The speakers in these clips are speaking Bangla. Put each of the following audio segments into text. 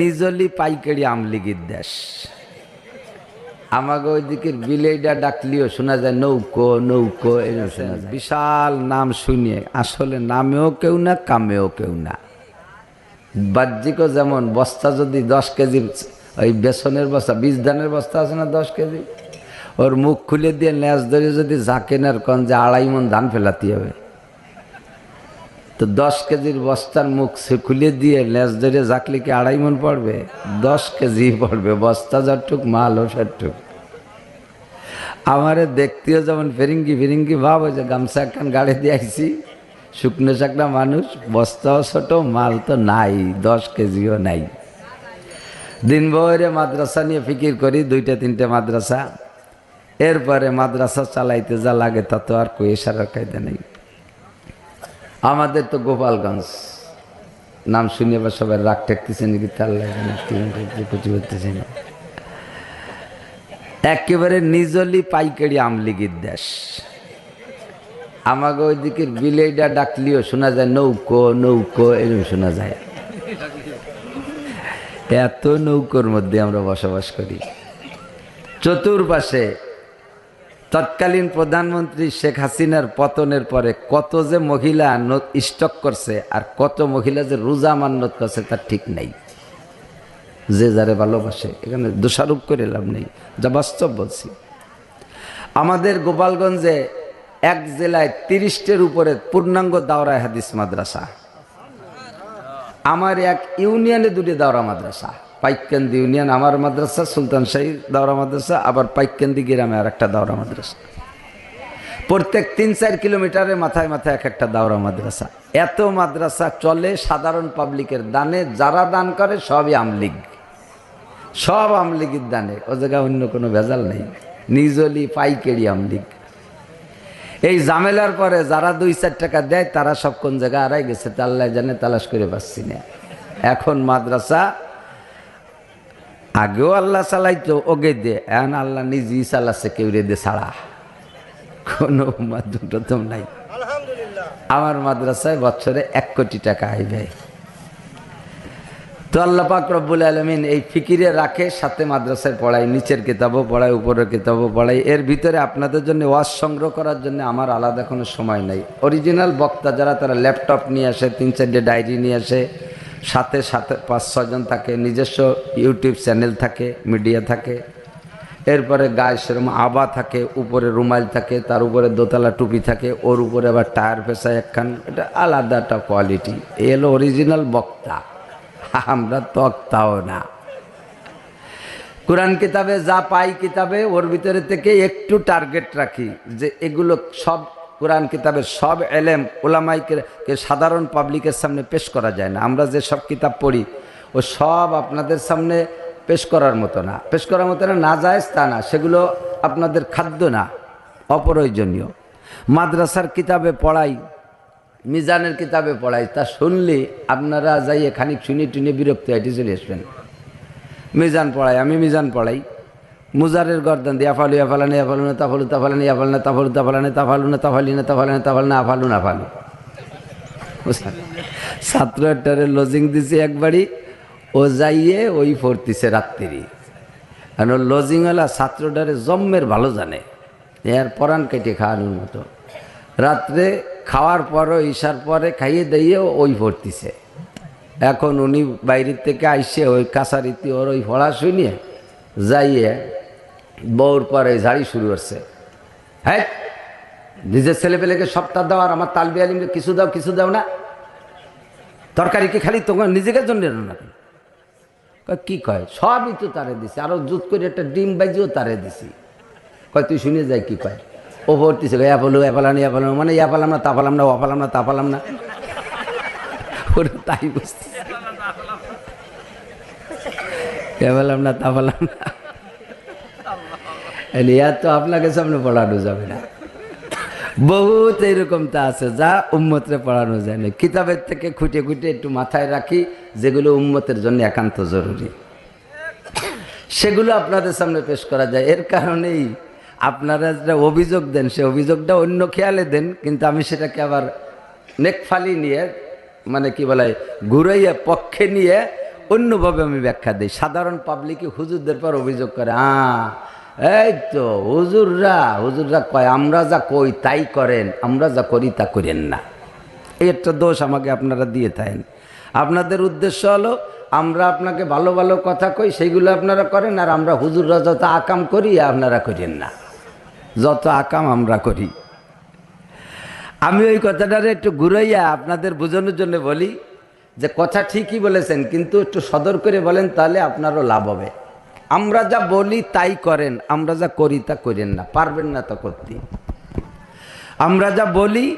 নিজলি পাইকারি আমলিগির দেশ। আমাকে ওইদিকে বিলেইডা ডাকলিও, শোনা যায় নৌকো নৌকো, এরকম শোনা যায়। বিশাল নাম শুনিয়ে, আসলে নামেও কেউ না, কামেও কেউ না। বাহ্যিকও যেমন বস্তা যদি দশ কেজি, ওই বেসনের বস্তা, বীজ ধানের বস্তা আছে না দশ কেজি? ওর মুখ খুলে দিয়ে ন্যাস ধরে যদি ঝাঁকেনার কন যে আড়াই মন ধান ফেলাতে হবে। তো দশ কেজির বস্তার মুখ সে খুলে দিয়ে লেজ ধরে জাকলে কি আড়াই মন পড়বে? দশ কেজি পড়বে, বস্তা যতটুক মাল ও সটুক আমারে দেখতেও যেমন ফেরিঙ্গি ফিরিঙ্গি ভাব যে গামছা একখান গাড়ি দিয়ে আইছি, শুকনো চাকনা মানুষ, বস্তাও ছোট, মাল তো নাই, দশ কেজিও নাই। দিন ভরে মাদ্রাসা নিয়ে ফিকির করি, দুইটা তিনটে মাদ্রাসা। এরপরে মাদ্রাসা চালাইতে যা লাগে তা তো আর কই সারা কায়দা নেই। আমাদের তো গোপালগঞ্জ। নাম শুনে বা সবাই রাগ ঠেকতেছে নাকি? তার লাগে করতেছে না। একেবারে নিজলি পাইকারি আমলিগির দেশ। আমাকে ওই ওইদিকের বিলেইডা ডাকলিও শোনা যায়, নৌকো নৌকো, এরকম শোনা যায়। এত নৌকোর মধ্যে আমরা বসবাস করি। চতুর্পাশে তৎকালীন প্রধানমন্ত্রী শেখ হাসিনার পতনের পরে কত যে মহিলা স্টক করছে আর কত মহিলা যে রোজা মান্যত করছে তার ঠিক নাই। যে যারে ভালোবাসে, এখানে দোষারোপ করে লাভ নেই। যা বাস্তব বলছি। আমাদের গোপালগঞ্জে এক জেলায় তিরিশটের উপরে পূর্ণাঙ্গ দাওরা হাদিস মাদ্রাসা। আমার এক ইউনিয়নে দুটি দাওরা মাদ্রাসা। পাইকান্দি ইউনিয়ন আমার মাদ্রাসা, সুলতান শাহী দাওরা মাদ্রাসা, আবার পাইকান্দি গ্রামে আর একটা দাওরা মাদ্রাসা। প্রত্যেক তিন চার কিলোমিটারের মাথায় মাথায় এক একটা দাওরা মাদ্রাসা। এত মাদ্রাসা চলে সাধারণ পাবলিকের দানে, যারা দান করে সবই আমলিগ সব আমলিগের দানে, ও জায়গায় অন্য কোনো ভেজাল নেই। নিজলি পাইকারি আমলিগ এই ঝামেলার পরে যারা দুই চার টাকা দেয়, তারা সব কোন জায়গায় আড়াই গেছে, তা আল্লাহ জানে, তালাশ করে পাচ্ছি না। এখন মাদ্রাসা আগেও আল্লাহ চালাইতো ওগে দে। এখন আল্লাহ নিজেই চালাচ্ছে কেউ রে দে ছাড়া। কোনো মাধ্যম নাই। আমার মাদ্রাসায় বছরে এক কোটি টাকা আয় ব্যয় তো আল্লাহ পাক রব্বুল আলমিন এই ফিকিরে রাখে সাথে মাদ্রাসায় পড়াই নিচের কিতাবও পড়াই উপরের কিতাবও পড়াই এর ভিতরে আপনাদের জন্য ওয়াজ সংগ্রহ করার জন্য আমার আলাদা কোনো সময় নাই। অরিজিনাল বক্তা যারা তারা ল্যাপটপ নিয়ে আসে তিন চারটে ডায়েরি নিয়ে আসে। সাথে সাথে পাঁচ ছজন থাকে, নিজস্ব ইউটিউব চ্যানেল থাকে মিডিয়া থাকে। এরপরে গায়ে সেরকম আবা থাকে, উপরে রুমাল থাকে, তার উপরে দোতলা টুপি থাকে, ওর উপরে আবার টায়ার পেশায় একখান। এটা আলাদা একটা কোয়ালিটি এ হলো অরিজিনাল বক্তা। আমরা তক্তাও না। কোরআন কিতাবে যা পাই কিতাবে, ওর ভিতরে থেকে একটু টার্গেট রাখি যে এগুলো সব কোরআন কিতাবের সব এলেম ওলামাইকে সাধারণ পাবলিকের সামনে পেশ করা যায় না। আমরা যে সব কিতাব পড়ি, ও সব আপনাদের সামনে পেশ করার মতো না। পেশ করার মতো না না যায় তা না, সেগুলো আপনাদের খাদ্য না, অপ্রয়োজনীয়। মাদ্রাসার কিতাবে পড়াই, মিজানের কিতাবে পড়াই, তা শুনলে আপনারা যাই খানিক শুনি টুনি বিরক্ত হয়ে চলে আসবেন। মিজান পড়াই, আমি মিজান পড়াই। মুজারের গর্দান দিয়ে আফালু আফালানে আফালু না তাফালু তাফালানি আফাল না তাফালু তাফালানে তাফালু না তাফালি না তাফালে না আফালু? ছাত্র একটারে লজিং দিছে একবারই, ও যাইয়ে ওই পড়তিছে রাত্রি ওর লজিংওয়ালা ছাত্রটারে জম্মের ভালো জানে। এর পরাণ কেটে খাওয়ানোর মতো। রাত্রে খাওয়ার পরও ঈশার পরে খাইয়ে দিয়ে ওই পড়তিছে এখন উনি বাইরের থেকে আইসে ওই কাছারিতে ওর ওই পড়া শুনিয়ে যাইয়ে বউর পরে ঝাড়ি শুরু করছে হ্যাঁ? নিজের ছেলেপেলেকে সপ্তাহ দাও আর আমার তালবি আলিমকে কিছু দাও কিছু দাও না। তরকারি কি খালি তোমার নিজেকে জন্য কয়, কি কয়? সবই তো তারে দিছি। আরও জুত করে একটা ডিম বাজিও তারে দিছি। কয় তুই শুনে যাই কি কয়। ও ভর্তিছে অ্যাপলো অ্যাপালানি অ্যাপালাম মানে অ্যাপালাম না তাপালাম না অপালাম না তাপালাম না। ওরা তাই বুঝতে পালাম না তাপালাম না। ইয়ার তো আপনাকে সামনে পড়ানো যাবে না। বহুত এইরকম তা আছে, যা উম্মতরে পড়ানো যায় না। কিতাবের থেকে খুঁটে খুঁটে একটু মাথায় রাখি, যেগুলো উম্মতের জন্য একান্ত জরুরি। সেগুলো আপনাদের সামনে পেশ করা যায়। এর কারণেই আপনারা যেটা অভিযোগ দেন, সে অভিযোগটা অন্য খেয়ালে দেন, কিন্তু আমি সেটাকে আবার নেকফালি নিয়ে মানে কি বলে, ঘুরাইয়া পক্ষে নিয়ে অন্যভাবে আমি ব্যাখ্যা দিই। সাধারণ পাবলিকে হুজুরদের পর অভিযোগ করে আ এই তো, হুজুররা হুজুররা কয়, আমরা যা কই তাই করেন, আমরা যা করি তা করেন না। এই একটা দোষ আমাকে আপনারা দিয়ে থাকেন। আপনাদের উদ্দেশ্য হলো, আমরা আপনাকে ভালো ভালো কথা কই সেইগুলো আপনারা করেন, আর আমরা হুজুররা যত আকাম করি, আপনারা করেন না। যত আকাম আমরা করি। আমি ওই কথাটারে একটু ঘুরাইয়া আপনাদের বোঝানোর জন্য বলি, যে কথা ঠিকই বলেছেন, কিন্তু একটু সদর করে বলেন, তাহলে আপনারও লাভ হবে। আমরা যা বলি তাই করেন, আমরা যা করি তা করেন না, পারবেন না তা করতে। আমরা যা বলি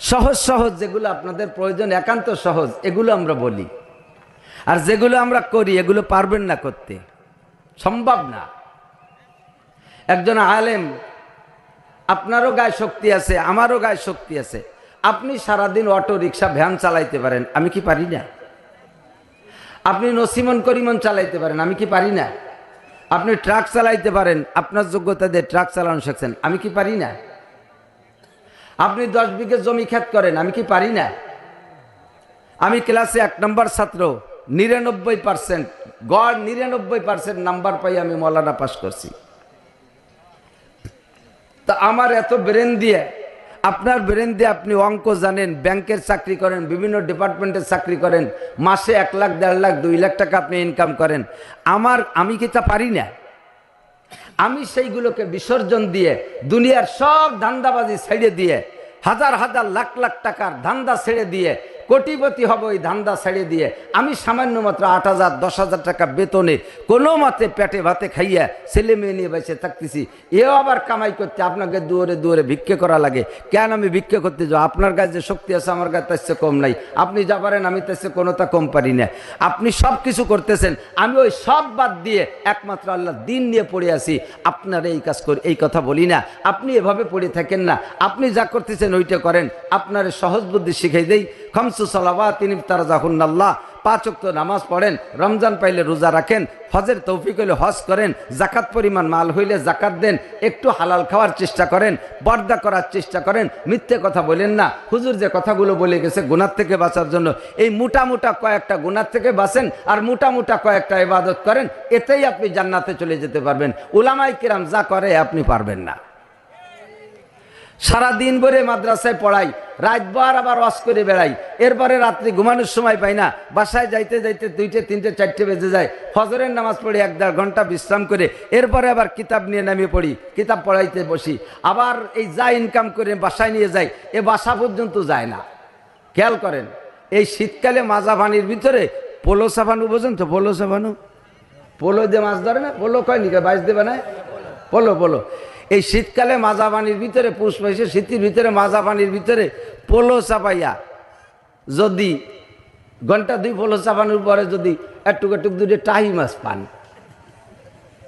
সহজ সহজ, যেগুলো আপনাদের প্রয়োজন, একান্ত সহজ, এগুলো আমরা বলি। আর যেগুলো আমরা করি, এগুলো পারবেন না করতে। সম্ভব না। একজন আলেম, আপনারও গায়ে শক্তি আছে, আমারও গায়ে শক্তি আছে। আপনি সারাদিন অটো রিক্সা, ভ্যান চালাইতে পারেন, আমি কি পারি না? আপনি নসিমন করিমন চালাইতে পারেন, আমি কি পারি না? আপনি ট্রাক চালাইতে পারেন, আপনার যোগ্যতা দিয়ে ট্রাক চালানো শিখছেন। আমি কি পারি না? আপনি দশ বিঘে জমি ক্ষেত করেন, আমি কি পারি না? আমি ক্লাসে এক নম্বর ছাত্র, নিরানব্বই পার্সেন্ট, গড় নিরানব্বই পার্সেন্ট নাম্বার পাই আমি মলানা পাশ করছি। তা আমার এত ব্রেন দিয়ে আপনার ব্রেন দিয়ে আপনি অঙ্ক জানেন, ব্যাংকের চাকরি করেন, বিভিন্ন ডিপার্টমেন্টের চাকরি করেন, মাসে এক লাখ, দেড় লাখ, দুই লাখ টাকা আপনি ইনকাম করেন। আমার, আমি কি তা পারি না? আমি সেইগুলোকে বিসর্জন দিয়ে, দুনিয়ার সব ধান্দাবাজি ছেড়ে দিয়ে, হাজার হাজার লাখ লাখ টাকার ধান্দা ছেড়ে দিয়ে কোটিপতি হব ওই ধান্দা ছেড়ে দিয়ে। আমি সামান্য মাত্র আট হাজার, দশ হাজার টাকা বেতনে কোনো মতে পেটে ভাতে খাইয়া ছেলে মেয়ে নিয়ে বেঁচে থাকতেছি। এও আবার কামাই করতে আপনাকে দুয়ারে দুয়ারে ভিক্ষে করা লাগে। কেন আমি ভিক্ষে করতে যাও আপনার কাছে যে শক্তি আছে, আমার কাছে তার কম নাই। আপনি যা পারেন, আমি তার কোনোটা কম পারি না। আপনি সব কিছু করতেছেন। আমি ওই সব বাদ দিয়ে একমাত্র আল্লাহ দিন নিয়ে পড়ে আছি। আপনার এই কাজ করি এই কথা বলি না। আপনি এভাবে পড়ে থাকেন না। আপনি যা করতেছেন ওইটা করেন। আপনার সহজ বুদ্ধি শিখাই দেই। খমসু সালাবা তিনি তারা যখন আল্লাহ। পাঁচ ওয়াক্ত নামাজ পড়েন, রমজান পাইলে রোজা রাখেন, হজের তৌফিক হইলে হজ করেন, জাকাত পরিমাণ মাল হইলে জাকাত দেন, একটু হালাল খাওয়ার চেষ্টা করেন, বর্দা করার চেষ্টা করেন, মিথ্যে কথা বলেন না। হুজুর যে কথাগুলো বলে গেছে গুনার থেকে বাঁচার জন্য, এই মোটা মোটা কয়েকটা গুনার থেকে বাঁচেন আর মোটা মোটা কয়েকটা ইবাদত করেন, এতেই আপনি জান্নাতে চলে যেতে পারবেন। উলামাই কিরাম যা করে আপনি পারবেন না। সারা দিন ভরে মাদ্রাসায় পড়াই রাতবার আবার ওয়াশ করে বেড়াই। এরপরে রাত্রি ঘুমানোর সময় পাই না। বাসায় যাইতে যাইতে দুইটে, তিনটে, চারটে বেজে যায়। ফজরের নামাজ পড়ি এক দেড় ঘণ্টা বিশ্রাম করে এরপরে আবার কিতাব নিয়ে নামিয়ে পড়ি, কিতাব পড়াইতে বসি। আবার এই যা ইনকাম করে বাসায় নিয়ে যাই, এ বাসা পর্যন্ত যায় না। খেয়াল করেন, এই শীতকালে মাজা পানির ভিতরে পোলো সাবানু বোঝেন তো? পোলো সাবানু? পোলো দিয়ে মাছ ধরে না? পোলো কয় নিকে? বাইশ দেবে না পোলো পোলো। এই শীতকালে মাজা পানির ভিতরে পুষ পাইছে শীতের ভিতরে মাজা পানির ভিতরে পোলো চাপাইয়া যদি ঘণ্টা দুই পোলো চাপানোর পরে যদি একটুক একটুক দুটো টাহি মাছ পান।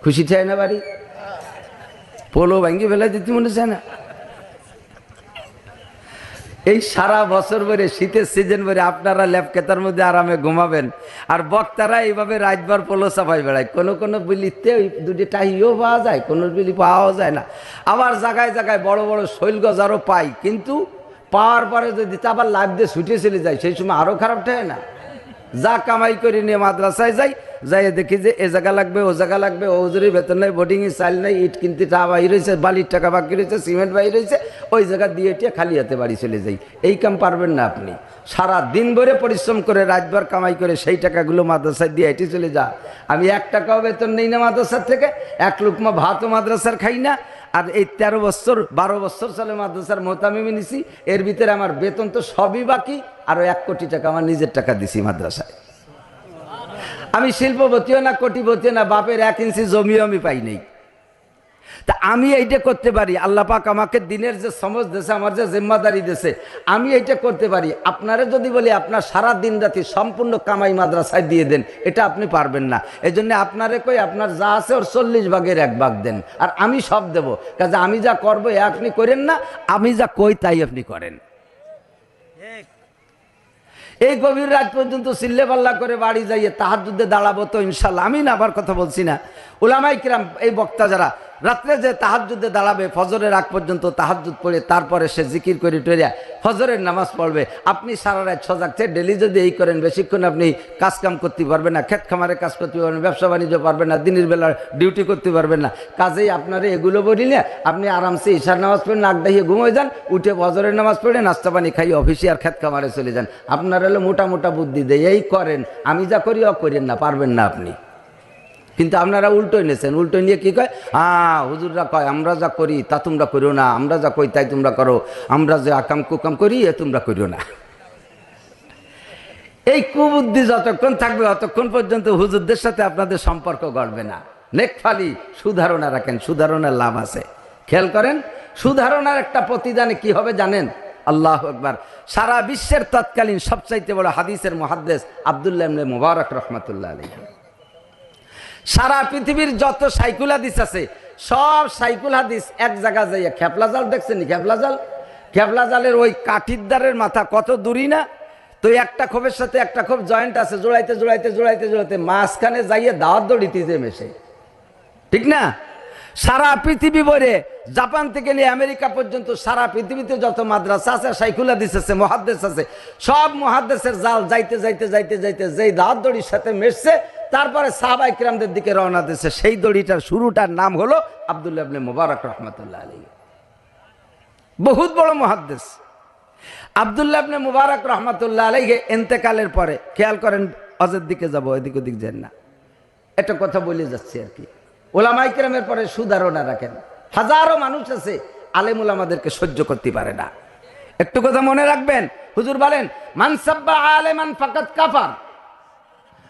খুশি চাই না বাড়ি? পোলো ভাঙ্গি ফেলে দিতে মনে চায় না? এই সারা বছর ভরে শীতের সিজন ভরে আপনারা ল্যাপকেতার মধ্যে আরামে ঘুমাবেন। আর বক্তারা এইভাবে রাজবার পোলো চাপাই বেড়ায়। কোনো কোনো বিলিতে ওই দুটি টাহিও পাওয়া যায়, কোনো বিলি পাওয়াও যায় না। আবার জায়গায় জায়গায় বড় বড় শৈল গজারও পাই। কিন্তু পাওয়ার পরে যদি আবার লাভ দিয়ে ছুটে চলে যায়, সেই সময় আরও খারাপ ঠায় না। যা কামাই করে নিয়ে মাদ্রাসায় যাই যাই দেখি যে এ জায়গা লাগবে, ও জায়গা লাগবে, ও জুরি বেতন নাই বোর্ডিংয়ে চাল নাই, ইট কিনতে টাকা বাহি রয়েছে, বালির টাকা বাকি রয়েছে, সিমেন্ট বাহি রয়েছে, ওই জায়গা দিয়ে টিয়ে খালি হাতে বাড়ি চলে যাই। এই কাম পারবেন না আপনি। সারা দিন ভরে পরিশ্রম করে, রাতভর কামাই করে সেই টাকাগুলো মাদ্রাসায় দিয়ে হেঁটে চলে যা। আমি এক টাকাও বেতন নেই না মাদ্রাসার থেকে, এক লুকমা ভাতও মাদ্রাসার খাই না আর এই তেরো বছর, বারো বছর সালে মাদ্রাসার মোতামিমি নিছি, এর ভিতরে আমার বেতন তো সবই বাকি আরও এক কোটি টাকা আমার নিজের টাকা দিছি মাদ্রাসায়। আমি শিল্পপতিও না, কোটিপতিও না, বাপের এক ইঞ্চি জমিও আমি পাই তা আমি এইটা করতে পারি। আল্লাহ পাক আমাকে দিনের যে সমজ দেশে আমার যে জিম্মাদারি দেশে আমি এইটা করতে পারি। আপনারা যদি বলি, আপনার সারা দিন রাতি সম্পূর্ণ কামাই মাদ্রাসায় দিয়ে দেন, এটা আপনি পারবেন না। এই জন্য আপনারে কই, আপনার যা আছে ওর চল্লিশ ভাগের এক ভাগ দেন। আর আমি সব দেব। কাজে আমি যা করব, এ আপনি করেন না, আমি যা কই তাই আপনি করেন। এই গভীর রাত পর্যন্ত সিল্লে পাল্লা করে বাড়ি যাইয়ে তাহার যুদ্ধে দাঁড়াবো তো ইনশাল্লাহ। আমি না আবার কথা বলছি না। ওলামাই কিরাম, এই বক্তা যারা, রাত্রে যে তাহাজুদে দাঁড়াবে, ফজরের আগ পর্যন্ত তাহাজুদ পড়ে, তারপরে সে জিকির করে টরিয়া ফজরের নামাজ পড়বে। আপনি সারা রাত সজাগছে ডেলি যদি এই করেন, বেশিক্ষণ আপনি কাজ কাম করতে পারবেন না, ক্ষেত খামারে কাজ করতে পারবেন ব্যবসা বাণিজ্য পারবেন না, দিনের বেলা ডিউটি করতে পারবেন না। কাজেই আপনার এগুলো বলিলে আপনি আরামসে ঈশার নামাজ পড়ে, নাক ডাইয়ে ঘুমিয়ে যান, উঠে ফজরের নামাজ পড়ে, নাস্তা পানি খাই, অফিসে আর ক্ষেত খামারে চলে যান। আপনার হলো মোটা মোটা বুদ্ধি দেয়, এই করেন, আমি যা করি, অ করেন না, পারবেন না আপনি। কিন্তু আপনারা উল্টো নিয়েছেন উল্টো নিয়ে কি কয়? হ্যাঁ হুজুররা কয়, আমরা যা করি তা তোমরা করো না, আমরা যা কই তাই তোমরা করো, আমরা যে আকাম কুকাম করি এ তোমরা করিও না। এই কুবুদ্ধি যতক্ষণ থাকবে অতক্ষণ পর্যন্ত হুজুরদের সাথে আপনাদের সম্পর্ক গড়বে না। নেকফালি, সুধারণা রাখেন, সুধারণার লাভ আছে। খেয়াল করেন, সুধারণার একটা প্রতিদানে কি হবে জানেন? আল্লাহ একবার সারা বিশ্বের তৎকালীন সবচাইতে বড় হাদিসের মহাদ্দেশ আবদুল্লাহ মুবারক রহমতুল্লাহ আলী সারা পৃথিবীর যত সাইকুল হাদিস আছে, সব সাইকুল হাদিস এক জায়গা যাইয়া খেপলা জাল দেখছেন খেপলা জাল? খেপলা জালের ওই কাঠির দ্বারের মাথা কত দূরই না? তো একটা ক্ষোভের সাথে একটা ক্ষোভ জয়েন্ট আছে, জোড়াইতে জোড়াইতে জোড়াইতে জোড়াইতে মাঝখানে যাইয়ে দাওয়াত দড়িতে মেশে। ঠিক না? সারা পৃথিবী ভরে জাপান থেকে নিয়ে আমেরিকা পর্যন্ত সারা পৃথিবীতে যত মাদ্রাসা আছে, সাইকুল হাদিস আছে, মহাদ্দেশ আছে, সব মহাদ্দেশের জাল যাইতে যাইতে যাইতে যাইতে যেই দাওয়াত দড়ির সাথে মেশছে তারপরে সাহাবাই কিরামদের দিকে রওনা দিয়েছে। সেই দড়িটার শুরুটার নাম হলো আবদুল্লাহ ইবনে মুবারক রহমতুল্লাহ আলী বহুত বড় মহাদ্দেশ আবদুল্লাহ ইবনে মুবারক রহমতুল্লাহ আলাইকে এন্তেকালের পরে, খেয়াল করেন, অজের দিকে যাব, এদিক ওদিক যান না। একটা কথা বলে যাচ্ছি আর কি। ওলামাই কিরামের পরে সুধারণা রাখেন। হাজারো মানুষ আছে আলেমুল আমাদেরকে সহ্য করতে পারে না। একটু কথা মনে রাখবেন। হুজুর বলেন মানসাব্বা আলেমান ফাকাত কাফার।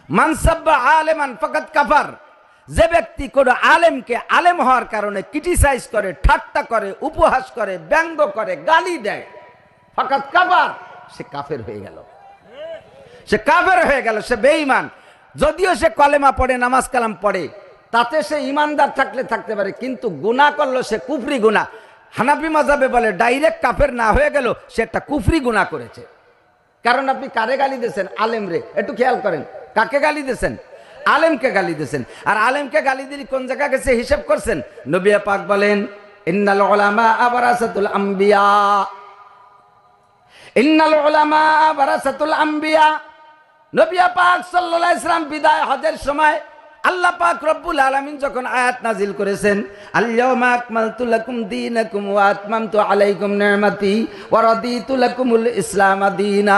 মানসাব্বা আলেমান ফাকাত কাফার। যে ব্যক্তি কোন আলেমকে আলেম হওয়ার কারণে ক্রিটিসাইজ করে, ঠাট্টা করে, উপহাস করে, ব্যঙ্গ করে, গালি দেয় ফাকাত কাফার, সে কাফের হয়ে গেল। সে কাফের হয়ে গেল, সে বেঈমান। যদিও সে কলেমা পড়ে, নামাজ কালাম পড়ে, তাতে সে ইমানদার থাকলে থাকতে পারে, কিন্তু গুনাহ করল সে কুফরি গুনাহ। হানাফি মাজাবে বলে, ডাইরেক্ট কাফের না হয়ে গেল, সে একটা কুফরি গুনাহ করেছে। কারণ আপনি কারে গালি দিয়েছেন? আলেম রে, একটু খেয়াল করেন। কাকে গালি দিয়েছেন আলেমকে গালি দিয়েছেন আর আলেমকে গালি দিলি কোন জায়গা গেছে হিসেব করছেন? নবিয়া পাক বলেন, ইন্নাল উলামা আবারাসাতুল আম্বিয়া। ইন্নাল আম্বিয়া। বিদায় হজের সময় আল্লাহ পাক রব্বুল আলামিন যখন আয়াত নাজিল করেছেন আল-ইয়াওমা আকমালতু লাকুম দীনাকুম ওয়া আতমামতু আলাইকুম নি'মাতি ওয়া রাদিতু লাকুমুল ইসলাম দীনা।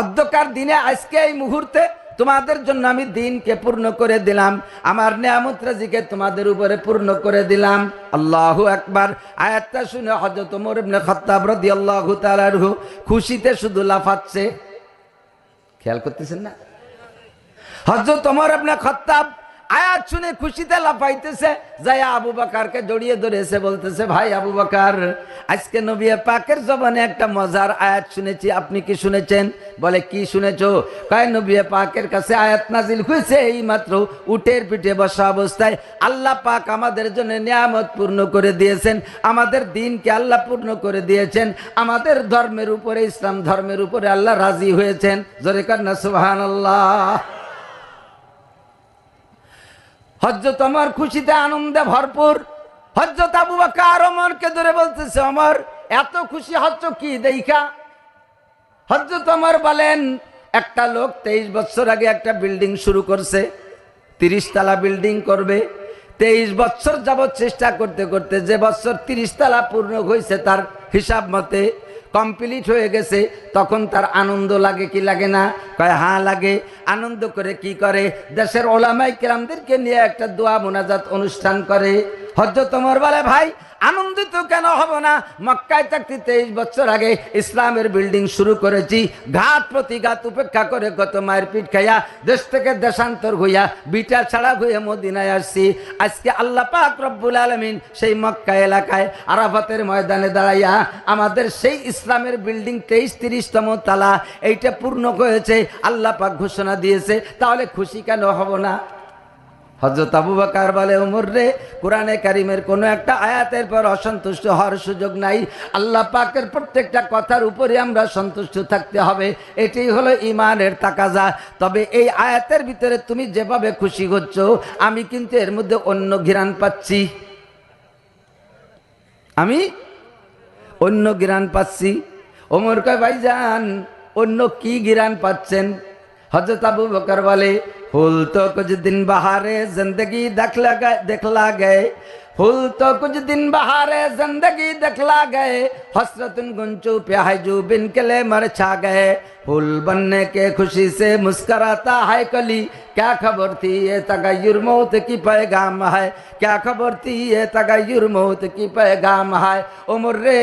অধ্যকার দিনে আজকে এই মুহূর্তে তোমাদের জন্য আমি দিনকে পূর্ণ করে দিলাম। আমার নিয়ামত রাজিকে তোমাদের উপরে পূর্ণ করে দিলাম। আল্লাহু আকবার। আয়াতটা শুনে হযরত ওমর ইবনে খাত্তাব রাদিয়াল্লাহু তাআলা খুশিতে শুধু লাফাচ্ছে। খেয়াল করতেছেন না? হজরত তোমার আপনার খত্তাব আয়াত শুনে খুশিতে লাফাইতেছে যাই আবু বাকারকে জড়িয়ে ধরেছে বলতেছে, ভাই আবু বাকার, আজকে নবী পাকের জবানে একটা মজার আয়াত শুনেছি, আপনি কি শুনেছেন? বলে, কি শুনেছো? কয়, নবী পাকের কাছে আয়াত নাজিল হয়েছে এই মাত্র উটের পিঠে বসা অবস্থায়। আল্লাহ পাক আমাদের জন্য নিয়ামত পূর্ণ করে দিয়েছেন, আমাদের দিনকে আল্লাহ পূর্ণ করে দিয়েছেন, আমাদের ধর্মের উপরে, ইসলাম ধর্মের উপরে আল্লাহ রাজি হয়েছেন। জোরে কন্যা সুবহান আল্লাহ হজরত আমার খুশিতে আনন্দে ভরপুর। হজরত আবু বাকার অমরকে ধরে বলতেছে অমর এত খুশি হচ্ছ কি দেখা হজরত অমর বলেন, একটা লোক তেইশ বছর আগে একটা বিল্ডিং শুরু করছে, তিরিশ তালা বিল্ডিং করবে। তেইশ বছর যাবৎ চেষ্টা করতে করতে যে বছর তিরিশ তালা পূর্ণ হয়েছে তার হিসাব মতে কমপ্লিট হয়ে গেছে, তখন তার আনন্দ লাগে কি লাগে না? কয় হা লাগে। আনন্দ করে কি করে? দেশের ওলামাই কেরামদেরকে নিয়ে একটা দোয়া মোনাজাত অনুষ্ঠান করে। হজরত তোমার বলে, ভাই, আনন্দিত কেন হব না? মক্কায় থাকতে তেইশ বছর আগে ইসলামের বিল্ডিং শুরু করেছি। ঘাত প্রতিঘাত উপেক্ষা করে কত মায়ের পিঠ খাইয়া দেশ থেকে দেশান্তর হইয়া বিটা ছাড়া হয়ে মদিনায় আসছি। আজকে আল্লাহ পাক রব্বুল আলমিন সেই মক্কা এলাকায় আরাফাতের ময়দানে দাঁড়াইয়া আমাদের সেই ইসলামের বিল্ডিং তেইশ তিরিশতম তালা এইটা পূর্ণ হয়েছে আল্লাহ পাক ঘোষণা দিয়েছে, তাহলে খুশি কেন হব না? হজরত আবু বকার বলে, উমর রে, কোরআনে কারিমের কোনো একটা আয়াতের পর অসন্তুষ্ট হওয়ার সুযোগ নাই। আল্লাহ পাকের প্রত্যেকটা কথার উপরে আমরা সন্তুষ্ট থাকতে হবে। এটাই হলো ইমানের তাকাজা। তবে এই আয়াতের ভিতরে তুমি যেভাবে খুশি হচ্ছ, আমি কিন্তু এর মধ্যে অন্য ঘিরান পাচ্ছি। আমি অন্য গিরান পাচ্ছি। ওমর কয়, ভাইজান, অন্য কি গিরান পাচ্ছেন? हज़रत अबू बकर वाले फूल तो कुछ दिन बहारे ज़िंदगी दखला गए दिखला गए फूल तो कुछ दिन बहारे ज़िंदगी दखला गए हसरत गुंचू प्याजू बिन किले मर छा गए। फूल बनने के खुशी से मुस्कराता है कली क्या खबर थी ये तगैर मौत की पैगाम है क्या खबर थी ये तगैर मौत की पैगाम है ওমর রে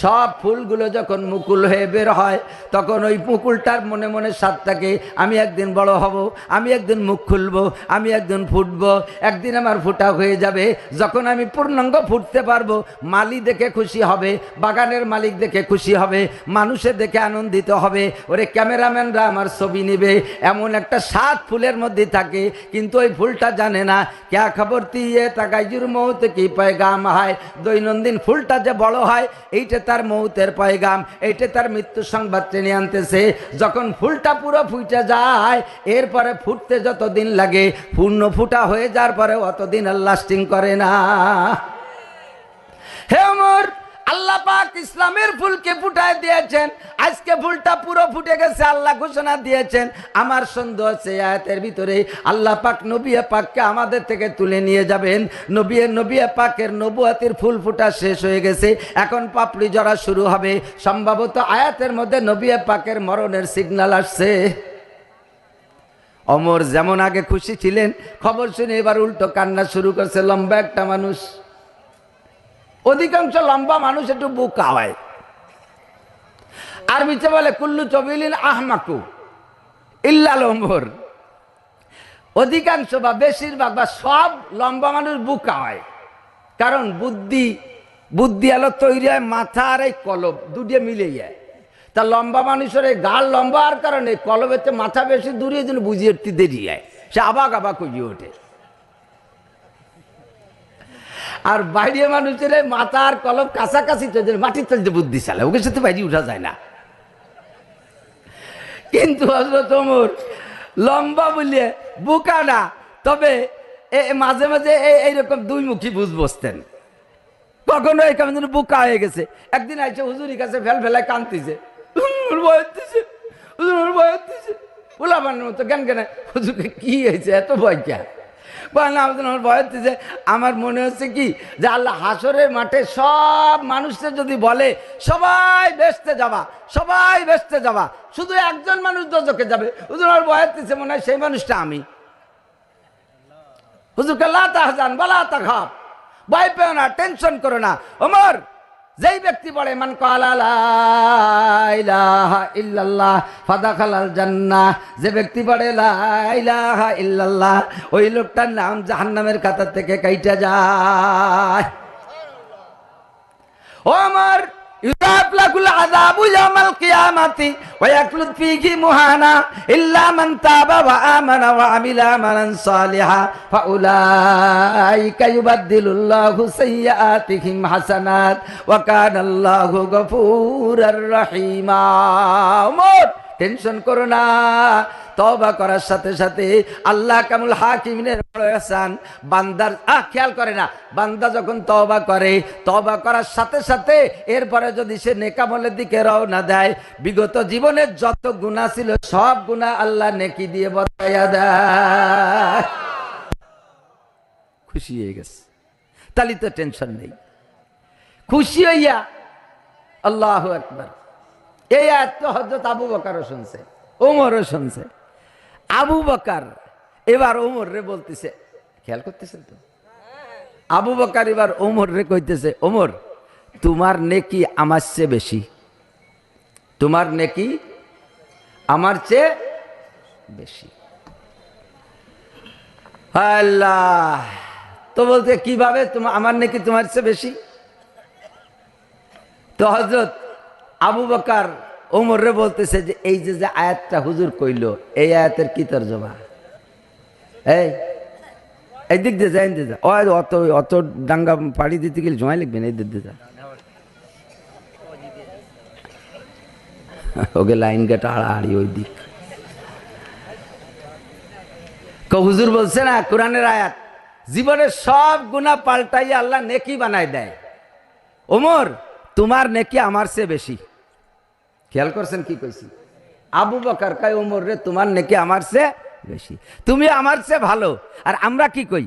সব ফুলগুলো যখন মুকুল হয়ে বের হয় তখন ওই মুকুলটার মনে মনে স্বাদ থাকে আমি একদিন বড় হব আমি একদিন মুখ খুলবো আমি একদিন ফুটবো একদিন আমার ফুটা হয়ে যাবে যখন আমি পূর্ণাঙ্গ ফুটতে পারবো মালি দেখে খুশি হবে বাগানের মালিক দেখে খুশি হবে মানুষের দেখে আনন্দিত হবে ওরে ক্যামেরাম্যানরা আমার ছবি নিবে। এমন একটা সাত ফুলের মধ্যে থাকে, কিন্তু ওই ফুলটা জানে না। ক্যা খবর দিয়ে তাকাইজুর মৌতে কি পয়গাম হয়? দৈনন্দিন ফুলটা যে বড় হয়, এইটা তার মৌতের পয়গাম, এইটা তার মৃত্যু সংবাদ টেনে আনতেছে। যখন ফুলটা পুরো ফুটে যায়, এরপরে ফুটতে যত দিন লাগে, পূর্ণ ফুটা হয়ে যাওয়ার পরে অতদিন আর লাস্টিং করে না। হে ওমর আল্লাহ পাক ইসলামের ফুলকে ফুটায় দিয়েছেন। আজকে ফুলটা পুরো ফুটে গেছে, আল্লাহ ঘোষণা দিয়েছেন। আমার সন্দেহ আছে আয়াতের ভিতরে আল্লাহ পাক নবিয়া পাককে আমাদের থেকে তুলে নিয়ে যাবেন। নবিয়ে নবিয়া পাকের নবুয়াতির ফুল ফুটা শেষ হয়ে গেছে। এখন পাপড়ি জড়া শুরু হবে। সম্ভবত আয়াতের মধ্যে নবিয়া পাকের মরণের সিগন্যাল আসছে। অমর যেমন আগে খুশি ছিলেন, খবর শুনে এবার উল্টো কান্না শুরু করছে, লম্বা একটা মানুষ। অধিকাংশ লম্বা মানুষ একটু বুকা হয়। আর মিছে বলে, কুল্লু চবিলিন আহমাকু ইল্লা লম্বর। অধিকাংশ বা বেশিরভাগ বা সব লম্বা মানুষ বুকা হয়। কারণ বুদ্ধি বুদ্ধি আলো তৈরি হয়, মাথা আর এই কলব দুটিয়ে মিলে যায়। তা লম্বা মানুষের এই গাল লম্বা আর কারণে কলবেতে মাথা বেশি দূরে যেন বুঝিয়ে দেরি যায় সে আবাক আবাক হয়ে ওঠে। আর বাইরে মানুষের মাথার কলম কাছাকাছি চলছে মাটির চলতে বুদ্ধি চালে, ওকে সাথে বাইরে উঠা যায় না। কিন্তু হজরত লম্বা বলিয়ে বুকা না, তবে মাঝে মাঝে এই- এইরকম দুই মুখী বুঝ বসতেন। কখনো এই কেমন বুকা হয়ে গেছে। একদিন আইসে হুজুরি কাছে ফেল ফেলায় কান্দিছে ভয় হচ্ছে হুজুর ভয় হচ্ছে পোলাবানের মতো জ্ঞান জ্ঞান হুজুরকে কি হয়েছে এত ভয় কে আমার ভয় হচ্ছে আমার মনে হচ্ছে কি, যে আল্লাহ হাসরের মাঠে সব মানুষদের যদি বলে, সবাই বেসতে যাবা, সবাই বেসতে যাবা, শুধু একজন মানুষ দোজকে যাবে। হুজুর ভয় হচ্ছে মনে হয় সেই মানুষটা আমি। হুজুরকে লাতা হাজান বলা তা খাপ ভয় পেও না, টেনশন করো না। ওমর যেই ব্যক্তি পড়ে মান ইল্লাল্লাহ জান্নাহ। যে ব্যক্তি পড়ে লা ইলাহা ইল্লাল্লাহ, ওই লোকটার নাম জাহান্নামের কাতার থেকে কাইটা যায়। ও আমার ইউরাফ লাকুল আযাবু ইয়াউমাল কিয়ামাতি ওয়া ইয়াকলুদ মুহানা ইল্লা মান তাবা ওয়া আমানা ওয়া আমিলা আমালান সালিহা ফাউলাইকা ইউবাদদিলুল্লাহু সাইয়্যাতিহিম হাসানাত ওয়া কানাল্লাহু গফুরার রহিমা। টেনশন করো না। তবা করার সাথে সাথে আল্লাহ কামুল হাকিমিনের বড় বান্দার, আহ, খেয়াল করে না, বান্দা যখন তবা করে তবা করার সাথে সাথে এরপরে যদি সে নেকামলের দিকে রওনা দেয়, বিগত জীবনের যত গুণা ছিল, সব গুণা আল্লাহ নেকি দিয়ে বদাইয়া দেয়। খুশি হয়ে গেছে। তাহলে তো টেনশন নেই। খুশি হইয়া, আল্লাহ একবার এই আয়াত তো হজরত আবু বকারও শুনছে, ওমরও শুনছে। আবু বকার, এবার ওমর রে বলতেছে, খেয়াল করতেছেন তো? আবু বকার এবার ওমর রে কইতেছে, ওমর, তোমার নেকি আমার চেয়ে বেশি। তোমার নেকি আমার চেয়ে বেশি। আল্লাহ তো বলতে কীভাবে আমার নেকি তোমার চেয়ে বেশি? তো হজরত আবু বকার ওমররে বলতেছে যে, এই যে যে আয়াতটা হুজুর কইল, এই আয়াতের কি তর্জমা? এই এই দিক দিয়ে যা এই দিক দিয়ে যা। অত অত ডাঙ্গা পাড়ি দিতে গেলে জমাই লিখবেন দিক দিয়ে যা। ওকে লাইন কেটে আড়াআড়ি ওই দিক। হুজুর বলছে না, কোরআনের আয়াত জীবনের সব গুণা পাল্টাইয়া আল্লাহ নেকি বানায় দেয়। ওমর, তোমার নেকি আমার চেয়ে বেশি। খেয়াল করছেন কি কইছি? আবু বকার কাই উমর রে, তোমার নাকি আমার সে বেশি? তুমি আমার সে ভালো। আর আমরা কি কই?